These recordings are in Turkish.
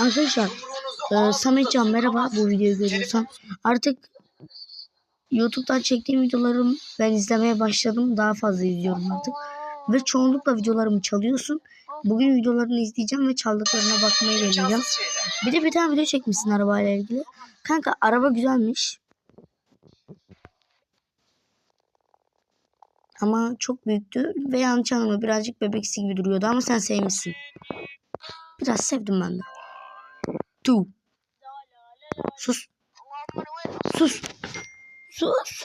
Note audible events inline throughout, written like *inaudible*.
Arkadaşlar e, Sametcan merhaba bu videoyu görüyorsan. Artık YouTube'dan çektiğim videolarım ben izlemeye başladım. Daha fazla izliyorum artık. Ve çoğunlukla videolarımı çalıyorsun. Bugün videolarını izleyeceğim ve çaldıklarına bakmayı deneyeceğim. Bir de bir tane video çekmişsin arabayla ilgili. Kanka araba güzelmiş. Ama çok büyüktü ve yanlış anlama birazcık bebeksi gibi duruyordu ama sen sevmişsin. Biraz sevdim ben de. Tu. Sus. Sus. Sus.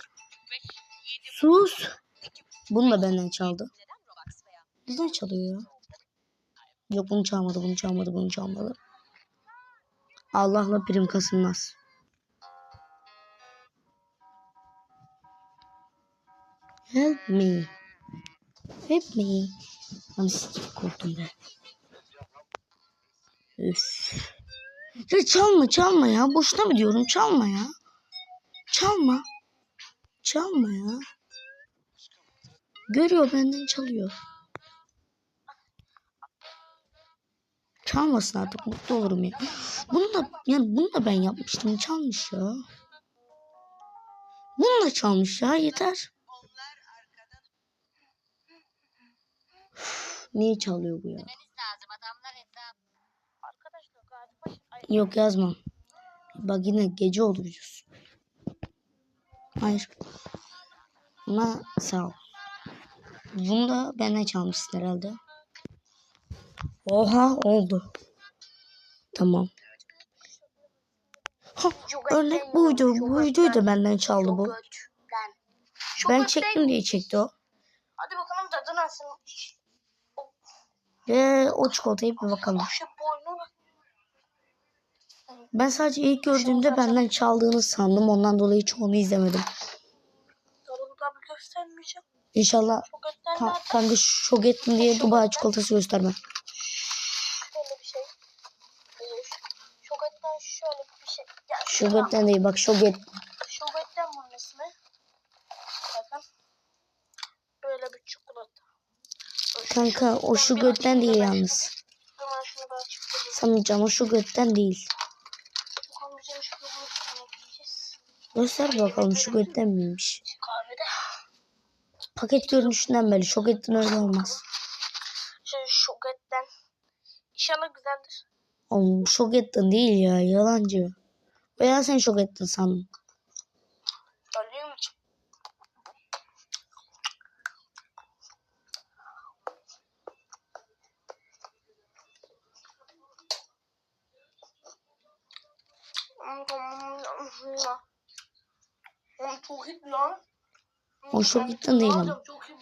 Sus. Bunu da benden çaldı. Neden çalıyor ya? Yok bunu çalmadı, bunu çalmadı, bunu çalmadı. Allah'la prim kasılmaz. Help me. Help me. Lan sikip korktum be. Üf. Ya çalma çalma ya. Boşuna mı diyorum? Çalma ya. Çalma. Çalma ya. Görüyor benden çalıyor. Çalmasın artık mutlu olurum ya. Bunu da yani bunu da ben yapmıştım. Çalmış ya. Bunu da çalmış ya yeter. Niye çalıyor bu ya? Yok yazmam. Bak yine gece oldu biliyorsun. Hayır. Ama sağ ol. Bunu da benden çalmışsın herhalde. Oha oldu. Tamam. Ha, örnek buydu. Bu videoyu da benden çaldı bu. Ben çektim diye çekti o. Hadi bakalım tadı nasıl? Ve o çikolatayı bir bakalım. Ben sadece ilk gördüğümde benden çaldığını sandım. Ondan dolayı çoğunu izlemedim. İnşallah ka- kanka şok ettin diye Dubai çikolatası gösterme. Bir şey. Şoketten şöyle bir şey. Değil bak şok et. Şoketten bunun ismi. Bakın. Böyle bir çikolata. Kanka o şu götten değil yalnız. Sanmayacağım o şu götten değil. Göster bakalım şu götten miymiş. Kahvede. Paket görünüşünden belli. Şok ettin öyle olmaz. Şöyle şoketten. İnşallah güzeldir. Oğlum şok ettin değil ya yalancı. Veya sen şok ettin sandım. Söyleyeyim mi? Oğlum çok iyi lan. O şok ettin değil ama. Çok iyi.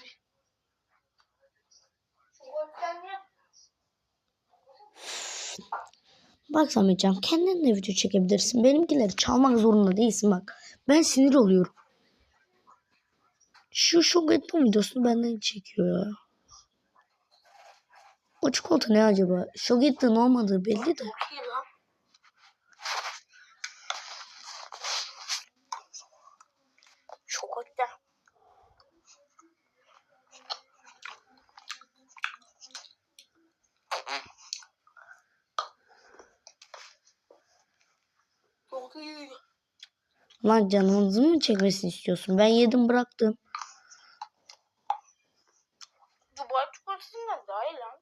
Bak Sametcan kendin de video çekebilirsin. Benimkileri çalmak zorunda değilsin bak. Ben sinir oluyorum. Şu şok ettin videosunu benden çekiyor ya. O çikolata ne acaba? Şok ettin olmadığı belli de. Çok lan. Şoketten. Çok iyi. Lan canımızı mı çekmesini istiyorsun? Ben yedim bıraktım. Dubai çikolatasından daha iyi lan.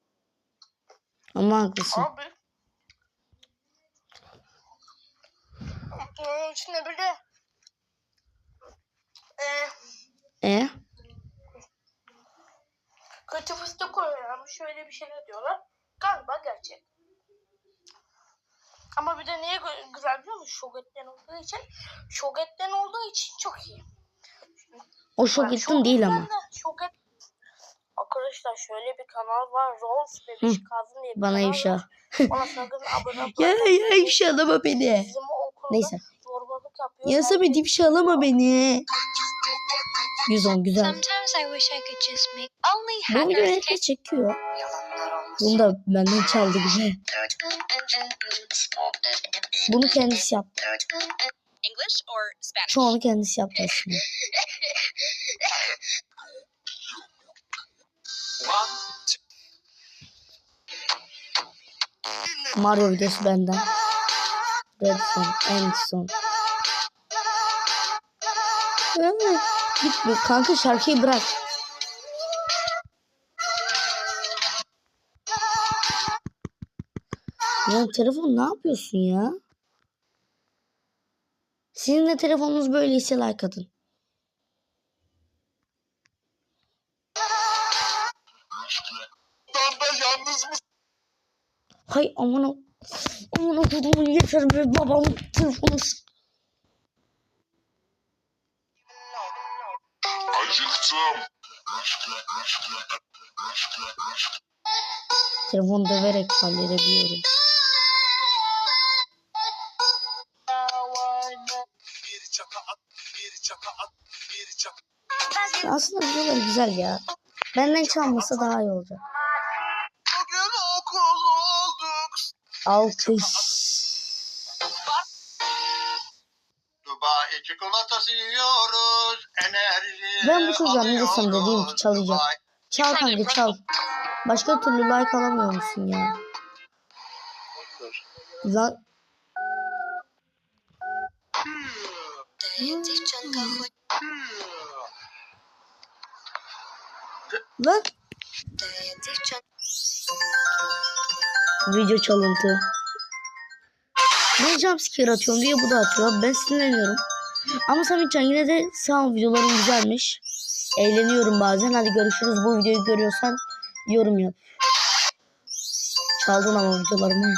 Ama haklısın. Abi. Ee, içinde bir de ee, E? kötü fıstık koyuyorlar. Şöyle bir şeyler diyorlar. Galiba gerçek. Ama bir de niye güzel biliyor musun? Şogetten olduğu için. Şogetten olduğu için çok iyi. O şok Yani değil ama. şogetten şoget... Arkadaşlar şöyle bir kanal var. Rolls Bebiş Kazım diye bir Bana ifşa. Ona sakın abone ol. *laughs* Ya ya ifşalama beni. Bizim okulda Neyse. yapıyor. Ya Samet ifşalama beni. 110 güzel. Bu video herkes çekiyor. Bunu da benden çaldı güzel. Bunu kendisi yaptı. Çoğunu kendisi yaptı aslında. Mario videosu benden. Redstone en son. Evet. Gitme kanka şarkıyı bırak. Ya telefon ne yapıyorsun ya? Sizin de telefonunuz böyleyse like atın. Hay aman o. Aman o kodumun yeter be babamın telefonu. Telefonu döverek halledebiliyorum. Aslında videolar güzel ya. Benden çalmasa daha iyi olacak. Bugün okul olduk. Alkış. Ben bu çocuğa ne desem dediğim ki çalacak. Çal kanka çal. Başka türlü like alamıyor musun ya? Lan lan video çalıntı. Ben jumpscare atıyorum diye bu da atıyor. Ben sinirleniyorum. Ama Sametcan yine de sağ ol videoların güzelmiş. Eğleniyorum bazen. Hadi görüşürüz. Bu videoyu görüyorsan yorum yap. Çaldın ama videolarımı.